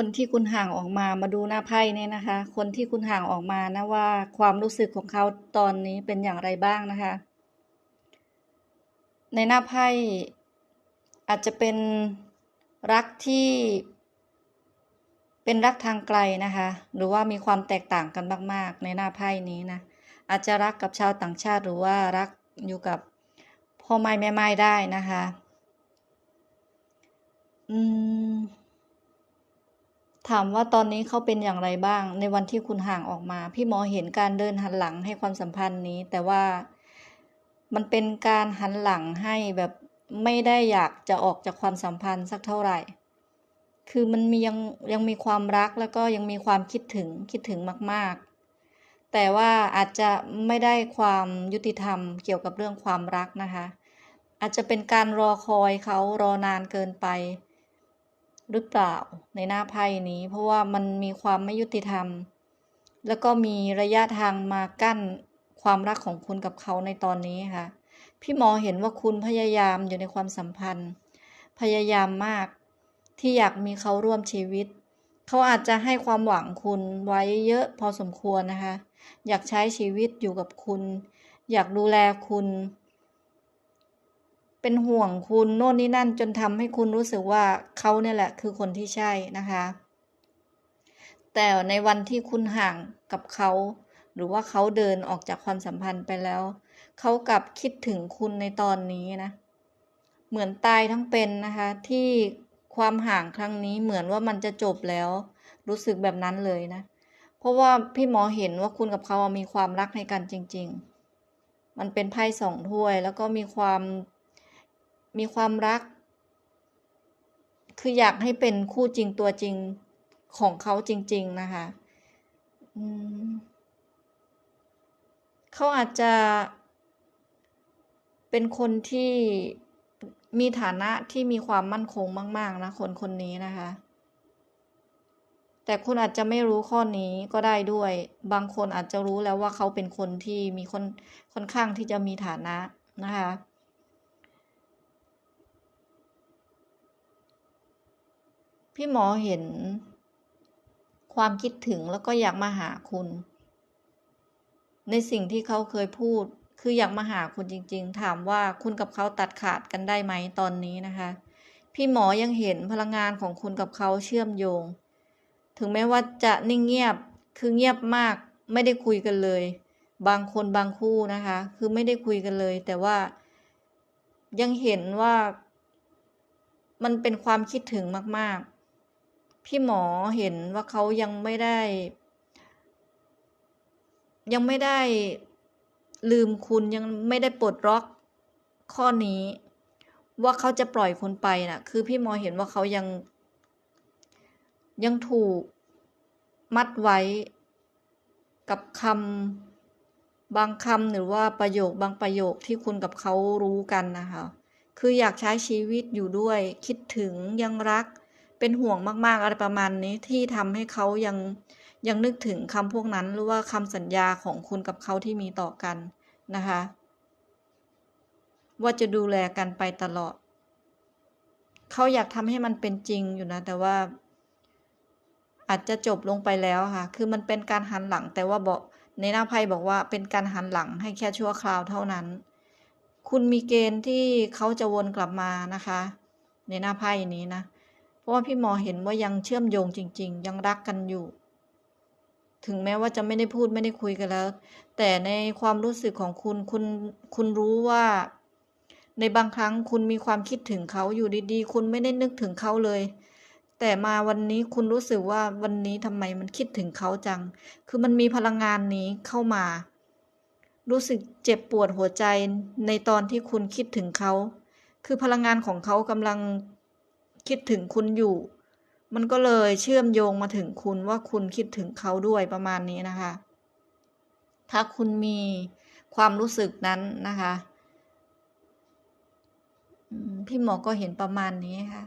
คนที่คุณห่างออกมามาดูหน้าไพ่เนี่ยนะคะ คนที่คุณห่างออกมานะว่าความรู้สึกของเขาตอนนี้เป็นอย่างไรบ้างนะคะ ในหน้าไพ่อาจจะเป็นรักที่เป็นรักทางไกลนะคะ หรือว่ามีความแตกต่างกันมากๆ ในหน้าไพ่นี้นะอาจจะรักกับชาวต่างชาติหรือว่ารักอยู่กับพ่อไม้แม่ไม้ได้นะคะ อืม ถามว่าตอนนี้เขาเป็นอย่างไรบ้าง ในวันที่คุณห่างออกมา พี่หมอเห็นการเดินหันหลังให้ความสัมพันธ์นี้ แต่ว่ามันเป็นการหันหลังให้แบบไม่ได้อยากจะออกจากความสัมพันธ์สักเท่าไหร่ คือมันมียังยังมีความรักแล้วก็ยังมีความคิดถึงคิดถึงมาก ๆ แต่ว่าอาจจะไม่ได้ความยุติธรรมเกี่ยวกับเรื่องความรักนะคะ อาจจะเป็นการรอคอยเขารอนานเกินไป หรือเปล่าในหน้าไพ่นี้ เพราะว่ามันมีความไม่ยุติธรรม แล้วก็มีระยะทางมากั้นความรักของคุณกับเขาในตอนนี้ค่ะ พี่หมอเห็นว่าคุณพยายามอยู่ในความสัมพันธ์ พยายามมากที่อยากมีเขาร่วมชีวิต เขาอาจจะให้ความหวังคุณไว้เยอะพอสมควรนะคะ อยากใช้ชีวิตอยู่กับคุณ อยากดูแลคุณ เป็นห่วงคุณโน่นนี่นั่นจนทำให้คุณรู้สึกว่าเขาเนี่ยแหละคือคนที่ใช่นะคะ แต่ในวันที่คุณห่างกับเขา หรือว่าเขาเดินออกจากความสัมพันธ์ไปแล้ว เขากลับคิดถึงคุณในตอนนี้นะ เหมือนตายทั้งเป็นนะคะ ที่ความห่างครั้งนี้เหมือนว่ามันจะจบแล้ว รู้สึกแบบนั้นเลยนะ เพราะว่าพี่หมอเห็นว่าคุณกับเขามีความรักให้กันจริง ๆ มันเป็นไพ่สองถ้วยแล้วก็มีความ มีความรัก คืออยากให้เป็นคู่จริงตัวจริงของเขาจริง ๆ นะคะเขาอาจจะเป็นคนที่มีฐานะที่มีความมั่นคงมาก ๆ นะคนคนนี้นะคะ แต่คุณอาจจะไม่รู้ข้อนี้ก็ได้ด้วย บางคนอาจจะรู้แล้วว่าเขาเป็นคนที่มีคนค่อนข้างที่จะมีฐานะนะคะ พี่หมอเห็น ความคิดถึงแล้วก็อยากมาหาคุณ ในสิ่งที่เขาเคยพูด คืออยากมาหาคุณจริง ๆ ถามว่าคุณกับเขาตัดขาดกันได้ไหมตอนนี้นะคะ พี่หมอยังเห็นพลังงานของคุณกับเขาเชื่อมโยง ถึงแม้ว่าจะนิ่งเงียบคือเงียบมากไม่ได้คุยกันเลย บางคนบางคู่นะคะ คือไม่ได้คุยกันเลย แต่ว่ายังเห็นว่ามันเป็นความคิดถึงมาก ๆ พี่หมอเห็นว่าเขายังไม่ได้ ยังไม่ได้ลืมคุณยังไม่ได้ปลดล็อกข้อนี้ ว่าเขาจะปล่อยคุณไปนะ่ะ คือพี่หมอเห็นว่าเขายัง ยังถูกมัดไว้กับคำบางคำหรือว่าประโยคบางประโยคที่คุณกับเขารู้กันนะคะ คืออยากใช้ชีวิตอยู่ด้วย คิดถึงยังรัก เป็นห่วงมากๆอะไรประมาณนี้ที่ทำให้เขายังยังนึกถึงคำพวกนั้น หรือว่าคำสัญญาของคุณกับเขาที่มีต่อกันนะคะ ว่าจะดูแลกันไปตลอด เขาอยากทำให้มันเป็นจริงอยู่นะ แต่ว่า อาจจะจบลงไปแล้วค่ะ คือมันเป็นการหันหลัง แต่ว่าบอกในหน้าไพ่บอกว่าเป็นการหันหลังให้แค่ชั่วคราวเท่านั้น คุณมีเกณฑ์ที่เขาจะวนกลับมานะคะ ในหน้าไพ่นี้นะ ราะว่าพี่หมอเห็นว่ายังเชื่อมโยงจริง ๆ ยังรักกันอยู่ ถึงแม้ว่าจะไม่ได้พูดไม่ได้คุยกันแล้ว แต่ในความรู้สึกของคุณคุณคุณรู้ว่า ในบางครั้งคุณมีความคิดถึงเขาอยู่ดีๆ คุณไม่ได้นึกถึงเขาเลย แต่มาวันนี้คุณรู้สึกว่าวันนี้ทำไมมันคิดถึงเขาจัง คือมันมีพลังงานนี้เข้ามา รู้สึกเจ็บปวดหัวใจในตอนที่คุณคิดถึงเขา คือพลังงานของเขากำลัง คิดถึงคุณอยู่ มันก็เลยเชื่อมโยงมาถึงคุณว่าคุณคิดถึงเขาด้วยประมาณนี้นะคะ ถ้าคุณมีความรู้สึกนั้นนะคะพี่หมอก็เห็นประมาณนี้ค่ะ